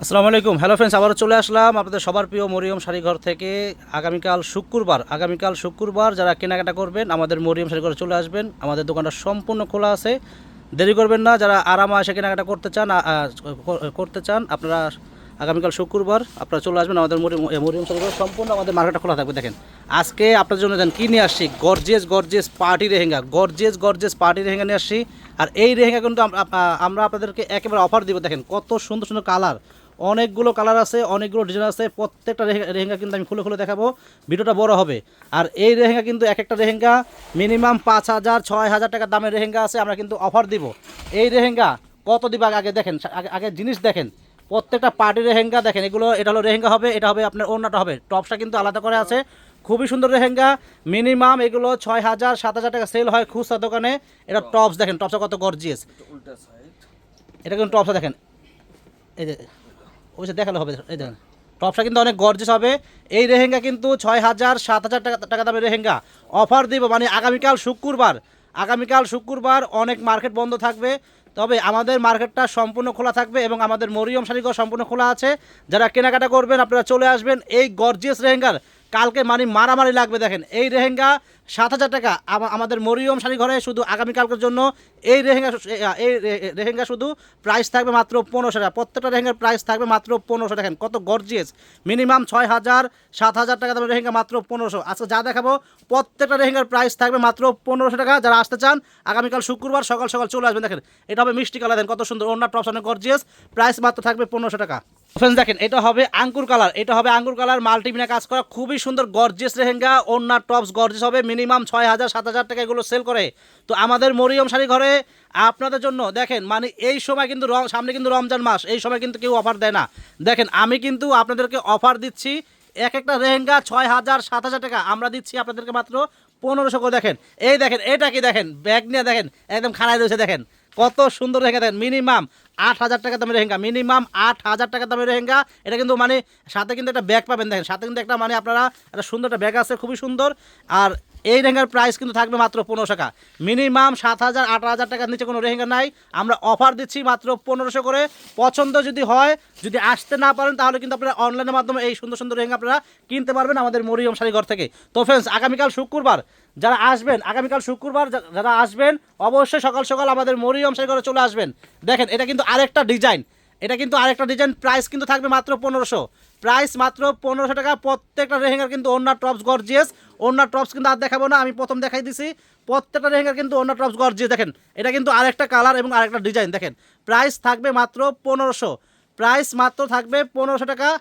আসসালামু আলাইকুম। Hello friends আবারও চলে আসলাম আপনাদের সবার প্রিয় মরিয়ম শাড়িঘর থেকে। আগামীকাল শুক্রবার আগামীকাল শুক্রবার যারা কেনাকাটা করবেন, আমাদের মরিয়ম শাড়িঘরে চলে আসবেন। আমাদের দোকানটা সম্পূর্ণ খোলা আছে। দেরি করবেন না, যারা আরামা এসে কেনাকাটা করতে চান করতে চান, আপনারা আগামীকাল শুক্রবার আপনারা চলে আসবেন আমাদের মরিয়ম শাড়িঘর। সম্পূর্ণ আমাদের মার্কেটটা খোলা থাকবে, দেখেন। আজকে আপনার জন্য দেন কী নিয়ে আসছি? Gorgeous gorgeous party lehenga gorgeous gorgeous party lehenga নিয়ে আসছি। আর এই রেহেঙ্গা কিন্তু আমরা আপনাদেরকে একেবারে অফার দিব, দেখেন। কত সুন্দর সুন্দর কালার। অনেকগুলো কালার আছে অনেকগুলো ডিজাইন আছে প্রত্যেকটা রেহেঙ্গা কিন্তু আমি খুলে খুলে দেখাবো ভিডিওটা বড় হবে। আর এই রেহেঙ্গা কিন্তু এক একটা রেহেঙ্গা মিনিমাম পাঁচ হাজার ছয় হাজার টাকা দামের রেহেঙ্গা আছে আমরা কিন্তু অফার দিব। এই রেহেঙ্গা কত দিব আগে দেখেন আগে জিনিস দেখেন। প্রত্যেকটা পার্টি রেহেঙ্গা দেখেন এগুলো এটা হলো রেহেঙ্গা হবে এটা হবে আপনার অন্যটা হবে। টপসটা কিন্তু আলাদা করে আছে খুবই সুন্দর রেহেঙ্গা মিনিমাম এগুলো ছয় হাজার সাত হাজার টাকা সেল হয় খুচরা দোকানে। এটা টপস দেখেন টপসটা কত গর্জিয়াস এটা কিন্তু টপসটা দেখেন। এই যে অবশ্যই দেখালে হবে। এই দেখেন টপটা কিন্তু অনেক গর্জেস হবে। এই রেহেঙ্গা কিন্তু ছয় হাজার সাত হাজার টাকা টাকা দামের রেহেঙ্গা। অফার দিব মানে আগামীকাল শুক্রবার। আগামীকাল শুক্রবার অনেক মার্কেট বন্ধ থাকবে। তবে আমাদের মার্কেটটা সম্পূর্ণ খোলা থাকবে এবং আমাদের মরিয়ম শাড়িঘর সম্পূর্ণ খোলা আছে। যারা কেনাকাটা করবেন, আপনারা চলে আসবেন এই গর্জিয়াস রেহেঙ্গার। কালকে মানে মারামারি লাগবে দেখেন। এই রেহেঙ্গা সাত হাজার টাকা আমা- আমাদের মরিয়ম শাড়ি ঘরে শুধু আগামীকালকের জন্য এই রেহেঙ্গা এই রেহেঙ্গা শুধু প্রাইস থাকবে মাত্র পনেরোশো টাকা। প্রত্যেকটা রেহেঙ্গার প্রাইস থাকবে মাত্র পনেরোশো। দেখেন কত গর্জিয়াস মিনিমাম ছয় হাজার, সাত হাজার টাকা দামের রেহেঙ্গা মাত্র পনেরোশো। আজকে যা দেখাবো, প্রত্যেকটা রেহেঙ্গার প্রাইস থাকবে মাত্র পনেরোশো টাকা। যারা আসতে চান, আগামীকাল শুক্রবার সকাল সকাল চলে আসবেন। দেখেন, এটা হবে মিষ্টি কালার। দেন কত সুন্দর অন্য টপস অনেক গর্জিয়াস প্রাইস মাত্র থাকবে পনেরোশো টাকা। ফ্রেন্ডস, দেখেন, এটা হবে আঙ্কুর কালার। এটা হবে আঙ্কুর কালার মাল্টিমিনা কাজ করা, খুবই সুন্দর গর্জিয়াস রেহেঙ্গা ওনার টপস গর্জিয়াস হবে মিনিমাম ছয় হাজার, সাত হাজার টাকা এগুলো সেল করে। তো আমাদের মরিয়ম শাড়ি ঘরে আপনাদের জন্য, দেখেন মানে এই সময় কিন্তু সামনে কিন্তু রমজান মাস, এই সময় কিন্তু কেউ অফার দেয় না। দেখেন, আমি কিন্তু আপনাদেরকে অফার দিচ্ছি, এক একটা রেহেঙ্গা ছয় হাজার, সাত হাজার টাকা, আমরা দিচ্ছি আপনাদেরকে মাত্র পনেরোশো করে, দেখেন। এই দেখেন, এটা কি দেখেন? ব্যাগ নিয়ে দেখেন, একদম খানায় রয়েছে, দেখেন। কত সুন্দর রেহেঙ্গা দেখেন। মিনিমাম আট হাজার টাকা দামের রেহেঙ্গা মিনিমাম আট হাজার টাকা দামের রেহেঙ্গা এটা কিন্তু মানে সাথে কিন্তু একটা ব্যাগ পাবেন দেখেন। সাথে কিন্তু একটা মানে আপনারা একটা সুন্দর একটা ব্যাগ আছে, খুবই সুন্দর। আর এই রেহেঙ্গার প্রাইস কিন্তু থাকবে মাত্র পনেরোশো টাকা। মিনিমাম সাত হাজার, আট হাজার টাকার নিচে কোনো রেহেঙ্গা নাই। আমরা অফার দিচ্ছি মাত্র পনেরোশো করে। পছন্দ যদি হয়, যদি আসতে না পারেন, তাহলে কিন্তু আপনারা অনলাইনের মাধ্যমে এই সুন্দর সুন্দর রেহেঙ্গা আপনারা কিনতে পারবেন আমাদের মরিয়ম শাড়িঘর থেকে। তো ফ্রেন্ডস আগামীকাল শুক্রবার যারা আসবেন, আগামীকাল শুক্রবার যারা আসবেন, অবশ্যই সকাল সকাল আমাদের মরিয়ম শাড়িঘরে চলে আসবেন। দেখেন, এটা কিন্তু আরেকটা ডিজাইন এটা কিন্তু আরেকটা ডিজাইন প্রাইস কিন্তু থাকবে মাত্র পনেরোশো। প্রাইস মাত্র পনেরোশো টাকা, প্রত্যেকটা রেহেঙ্গার কিন্তু অন্য টপস গর্জিয়াস অন্য টপস কিন্তু আর দেখাবো না, আমি প্রথম দেখাই দিছি। প্রত্যেকটা রেহেঙ্গার কিন্তু অন্য টপস গর্জিয়াস দেখেন। এটা কিন্তু আরেকটা কালার এবং আরেকটা ডিজাইন দেখেন। প্রাইস থাকবে মাত্র পনেরোশো। প্রাইস মাত্র থাকবে পনেরোশো টাকা।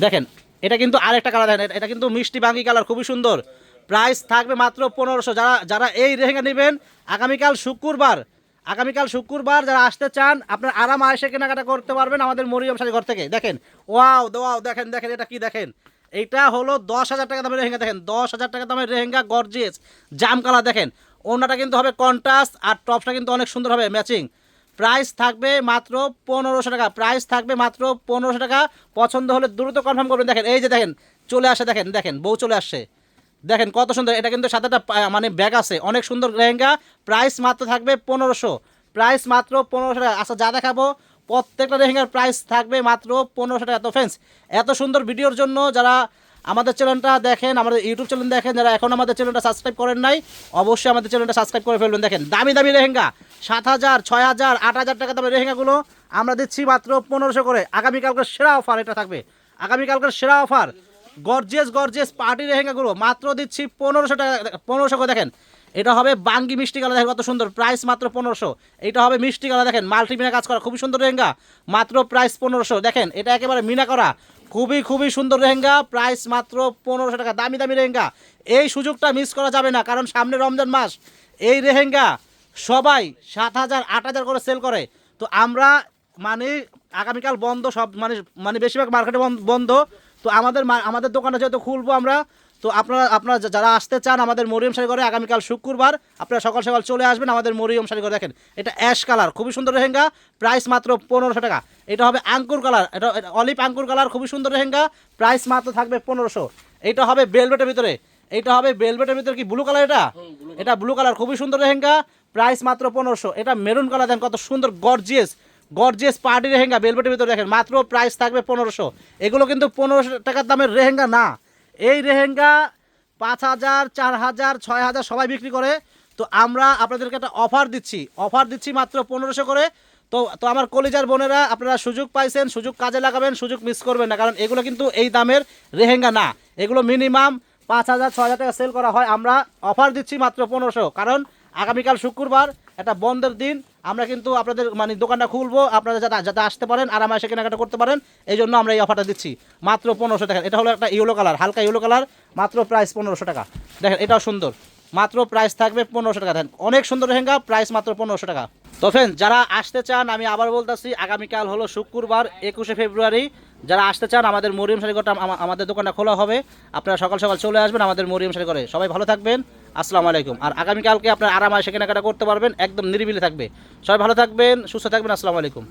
দেখেন, এটা কিন্তু আরেকটা কালার দেখেন, এটা- কিন্তু মিষ্টি বাঙ্গি কালার খুবই সুন্দর। প্রাইস থাকবে মাত্র পনেরোশো। যারা যারা এই রেহেঙ্গা নেবেন, আগামীকাল শুক্রবার আগামীকাল শুক্রবার যারা আসতে চান, আপনার আরাম এসে কেনাকাটা করতে পারবেন আমাদের মরিয়ম শাড়ি ঘর থেকে। দেখেন, ওয়াও ওয়াও দেখেন দেখেন, এটা কি দেখেন? এইটা হলো দশ হাজার টাকা দামের রেহেঙ্গা দেখেন, দশ হাজার টাকা দামের রেহেঙ্গা গর্জিয়াস জাম কালার দেখেন। ওনাটা কিন্তু হবে কন্ট্রাস্ট আর টপসটা কিন্তু অনেক সুন্দর হবে ম্যাচিং প্রাইস থাকবে মাত্র পনেরোশো টাকা প্রাইস থাকবে মাত্র পনেরোশো টাকা। পছন্দ হলে দ্রুত কনফার্ম করবেন, দেখেন, এই যে দেখেন, চলে আসে, দেখেন দেখেন, বউ চলে আসছে। দেখেন কত সুন্দর, এটা কিন্তু একটা মানে ব্যাগ আছে। অনেক সুন্দর লেহেঙ্গা প্রাইস মাত্র থাকবে পনেরোশো। প্রাইস মাত্র পনেরোশো টাকা। আচ্ছা যা দেখাবো, প্রত্যেকটা লেহেঙ্গার প্রাইস থাকবে মাত্র পনেরোশো টাকা। তো ফ্রেন্ডস এত সুন্দর ভিডিওর জন্য যারা আমাদের চ্যানেলটা দেখেন, আমাদের ইউটিউব চ্যানেল দেখেন, যারা এখন আমাদের চ্যানেলটা সাবস্ক্রাইব করেন নাই, অবশ্যই আমাদের চ্যানেলটা সাবস্ক্রাইব করে ফেলবেন। দেখেন, দামি দামি লেহেঙ্গা, সাত হাজার, ছয় হাজার, আট হাজার টাকা দামের লেহেঙ্গাগুলো আমরা দিচ্ছি মাত্র পনেরোশো করে। আগামীকালকের সেরা অফার এটা থাকবে। আগামীকালকের সেরা অফার গর্জিয়াস গর্জিয়াস পার্টি লেহেঙ্গাগুলো মাত্র দিচ্ছি পনেরোশো টাকা, পনেরোশো করে দেখেন। এটা হবে বাঙ্গি মিষ্টি কালার, দেখেন কত সুন্দর। প্রাইস মাত্র পনেরোশো। এটা হবে মিষ্টি কালার, দেখেন। মাল্টিমিনা কাজ করা, খুবই সুন্দর লেহেঙ্গা। মাত্র প্রাইস পনেরোশো। দেখেন, এটা একেবারে মিনা করা। খুবই খুবই সুন্দর লেহেঙ্গা। প্রাইস মাত্র পনেরোশো টাকা, দামি দামি লেহেঙ্গা। এই সুযোগটা মিস করা যাবে না, কারণ সামনে রমজান মাস। এই লেহেঙ্গা সবাই সাত হাজার, আট হাজার করে সেল করে। তো আমরা মানে আগামীকাল বন্ধ, সব মানে মানে বেশিরভাগ মার্কেটে বন্ধ। তো আমাদের আমাদের দোকানটা যেহেতু খুলবো আমরা, তো আপনারা আপনারা যারা আসতে চান আমাদের মরিয়ম শাড়ি ঘরে, আগামীকাল শুক্রবার আপনারা সকাল সকাল চলে আসবেন আমাদের মরিয়ম শাড়ি ঘরে, দেখেন। এটা অ্যাশ কালার, খুবই সুন্দর লেহেঙ্গা, প্রাইস মাত্র পনেরোশো টাকা। এটা হবে আঙ্কুর কালার, এটা অলিভ আঙ্কুর কালার, খুবই সুন্দর লেহেঙ্গা, প্রাইস মাত্র থাকবে পনেরোশো। এটা হবে বেলবেটের ভিতরে, এটা হবে বেলবেটের ভিতরে কি ব্লু কালার এটা? এটা ব্লু কালার, খুবই সুন্দর লেহেঙ্গা, প্রাইস মাত্র পনেরোশো। এটা মেরুন কালার দেন কত সুন্দর গর্জিয়াস। গর্জিয়াস পার্টি রেহেঙ্গা বেলভেটের ভিতরে দেখেন, মাত্র প্রাইস থাকবে পনেরোশো। এগুলো কিন্তু পনেরোশো টাকার দামের রেহেঙ্গা না। এই রেহেঙ্গা পাঁচ হাজার, চার হাজার, ছয় হাজার সবাই বিক্রি করে। তো আমরা আপনাদেরকে একটা অফার দিচ্ছি। অফার দিচ্ছি মাত্র পনেরোশো করে। তো তো আমার কলিজার বোনেরা, আপনারা সুযোগ পাইছেন, সুযোগ কাজে লাগাবেন, সুযোগ মিস করবেন না। কারণ এগুলো কিন্তু এই দামের রেহেঙ্গা না। এগুলো মিনিমাম পাঁচ হাজার ছ হাজার টাকা সেল করা হয়। আমরা অফার দিচ্ছি মাত্র পনেরোশো। কারণ আগামীকাল শুক্রবার, একটা বন্ধের দিন। আমরা কিন্তু আপনাদের মানে দোকানটা খুলবো, আপনারা যাতে যাতে আসতে পারেন আরামে এসে কেনাকাটা করতে পারেন, এই জন্য আমরা এই অফারটা দিচ্ছি। মাত্র পনেরোশো টাকা। এটা হলো একটা ইয়েলো কালার হালকা ইয়েলো কালার মাত্র প্রাইস পনেরোশো টাকা। দেখেন, এটাও সুন্দর। মাত্র প্রাইস থাকবে পনেরোশো টাকা। দেখেন, অনেক সুন্দর লেহেঙ্গা প্রাইস মাত্র পনেরোশো টাকা। তো ফ্রেন্ড যারা আসতে চান, আমি আবার বলতেছি, আগামীকাল হলো শুক্রবার, একুশে ফেব্রুয়ারি। যারা আসতে চান, আমাদের মরিয়ম শাড়িঘরটা আমা- আমাদের দোকানটা খোলা হবে। আপনারা সকাল সকাল চলে আসবেন আমাদের মরিয়ম শাড়িঘরে সবাই ভালো থাকবেন। আসসালামু আলাইকুম। আর আগামীকালকে আপনার আরামায় সেখানে কেনাকাটা করতে পারবেন, একদম নিরিবিলি থাকবে। সবাই ভালো থাকবেন, সুস্থ থাকবেন, আসসালামু আলাইকুম।